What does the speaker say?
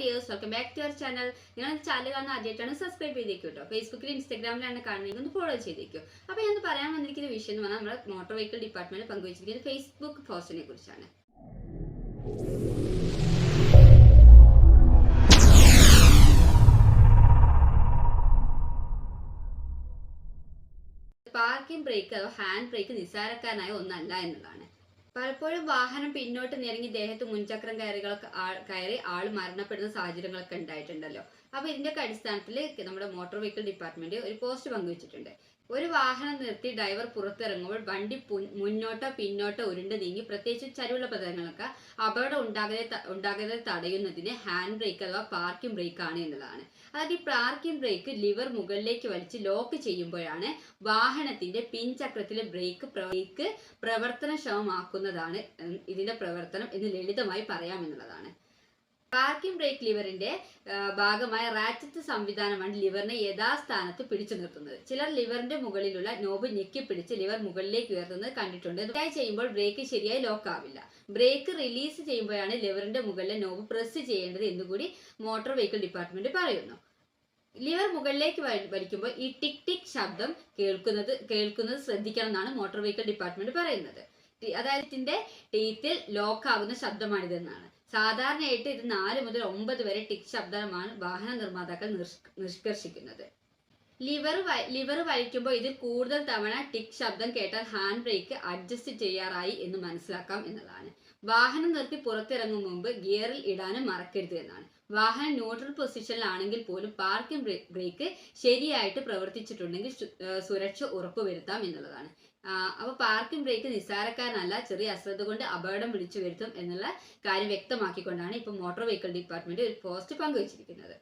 Dears welcome back to our channel നിങ്ങൾ channel കാണുന്ന ആദ്യമായിട്ടാണ് സബ്സ്ക്രൈബ് ചെയ്തേക്കും കേട്ടോ ഫേസ്ബുക്കിലും ഇൻസ്റ്റാഗ്രാമിലാണ് കാണുന്നതെങ്കിൽ ഒന്ന് ഫോളോ ചെയ്തേക്കും. അപ്പോൾ ഞാൻ പറയാൻ വന്നിരിക്കുന്ന വിഷയം എന്ന് പറഞ്ഞാൽ നമ്മുടെ മോട്ടോർ വെഹിക്കിൾ ഡിപ്പാർട്ട്മെന്റ് പങ്കുവച്ചിരിക്കുന്ന ഫേസ്ബുക്ക് പോസ്റ്റിനെ കുറിച്ചാണ്. പാർക്കിംഗ് ബ്രേക്ക് അതോ ഹാൻഡ് ബ്രേക്ക് നിസ്സാരക്കാരനായ ഒന്നല്ല എന്നുള്ളതാണ്. പലപ്പോഴും വാഹനം പിന്നോട്ട് നിരങ്ങി ദേഹത്ത് മുൻചക്രം കയറികളൊക്കെ കയറി ആൾ മരണപ്പെടുന്ന സാഹചര്യങ്ങളൊക്കെ ഉണ്ടായിട്ടുണ്ടല്ലോ. അപ്പൊ ഇതിന്റെയൊക്കെ അടിസ്ഥാനത്തിൽ നമ്മുടെ മോട്ടോർ വെഹിക്കിൾ ഡിപ്പാർട്ട്മെന്റ് ഒരു പോസ്റ്റ് പങ്കുവച്ചിട്ടുണ്ട്. ഒരു വാഹനം നിർത്തി ഡ്രൈവർ പുറത്തിറങ്ങുമ്പോൾ വണ്ടി മുന്നോട്ടോ പിന്നോട്ടോ ഉരുണ്ട് നീങ്ങി പ്രത്യേകിച്ച് ചരിവുള്ള പ്രദേശങ്ങളൊക്കെ അപകടം ഉണ്ടാകാതെ ഉണ്ടാകാതെ തടയുന്നതിന് ഹാൻഡ് ബ്രേക്ക് അഥവാ പാർക്കിംഗ് ബ്രേക്ക് ആണ് എന്നുള്ളതാണ്. അതായത് ഈ പാർക്കിംഗ് ബ്രേക്ക് ലിവർ മുകളിലേക്ക് വലിച്ച് ലോക്ക് ചെയ്യുമ്പോഴാണ് വാഹനത്തിന്റെ പിൻചക്രത്തിലെ ബ്രേക്ക് ബ്രേക്ക് പ്രവർത്തനക്ഷമമാക്കുന്നതാണ് ഇതിന്റെ പ്രവർത്തനം എന്ന് ലളിതമായി പറയാമെന്നുള്ളതാണ്. പാർക്കിംഗ് ബ്രേക്ക് ലിവറിന്റെ ഭാഗമായ റാറ്റത്ത് സംവിധാനമാണ് ലിവറിനെ യഥാസ്ഥാനത്ത് പിടിച്ചു നിർത്തുന്നത്. ചിലർ ലിവറിന്റെ മുകളിലുള്ള നോബ് ഞെക്കി പിടിച്ച് ലിവർ മുകളിലേക്ക് ഉയർത്തുന്നത് കണ്ടിട്ടുണ്ട്. ഇതായി ചെയ്യുമ്പോൾ ബ്രേക്ക് ശരിയായി ലോക്ക് ആവില്ല. ബ്രേക്ക് റിലീസ് ചെയ്യുമ്പോഴാണ് ലിവറിന്റെ മുകളിലെ നോബ് പ്രസ് ചെയ്യേണ്ടത് എന്നുകൂടി മോട്ടോർ വെഹിക്കിൾ ഡിപ്പാർട്ട്മെന്റ് പറയുന്നു. ലിവർ മുകളിലേക്ക് വലിക്കുമ്പോൾ ഈ ടിക് ടിക് ശബ്ദം കേൾക്കുന്നത് കേൾക്കുന്നത് ശ്രദ്ധിക്കണം എന്നാണ് മോട്ടോർ വെഹിക്കിൾ ഡിപ്പാർട്ട്മെന്റ് പറയുന്നത്. അതായത് ഇതിന്റെ ടീത്തിൽ ലോക്ക് ആകുന്ന ശബ്ദമാണിതെന്നാണ്. സാധാരണയായിട്ട് ഇത് നാല് മുതൽ ഒമ്പത് വരെ ടിക് ശബ്ദമാണ് വാഹന നിർമ്മാതാക്കൾ നിഷ്ക- നിഷ്കർഷിക്കുന്നത്. ലിവർ ലിവർ വലിക്കുമ്പോൾ ഇതിൽ കൂടുതൽ തവണ ടിക് ശബ്ദം കേട്ടാൽ ഹാൻഡ് ബ്രേക്ക് അഡ്ജസ്റ്റ് ചെയ്യാറായി എന്ന് മനസ്സിലാക്കാം എന്നതാണ്. വാഹനം നിർത്തി പുറത്തിറങ്ങും മുമ്പ് ഗിയറിൽ ഇടാനും മറക്കരുത് എന്നാണ്. വാഹനം ന്യൂട്രൽ പൊസിഷനിലാണെങ്കിൽ പോലും പാർക്കിംഗ് ബ്രേക്ക് ശരിയായിട്ട് പ്രവർത്തിച്ചിട്ടുണ്ടെങ്കിൽ സുരക്ഷ ഉറപ്പുവരുത്താം എന്നുള്ളതാണ്. അപ്പോൾ പാർക്കിംഗ് ബ്രേക്ക് നിസ്സാരക്കാരനല്ല ചെറിയ അശ്രദ്ധ കൊണ്ട് അപകടം വിളിച്ചു വരുത്തും എന്നുള്ള കാര്യം വ്യക്തമാക്കിക്കൊണ്ടാണ് ഇപ്പോൾ മോട്ടോർ വെഹിക്കിൾ ഡിപ്പാർട്ട്മെന്റ് ഒരു പോസ്റ്റ് പങ്കുവച്ചിരിക്കുന്നത്.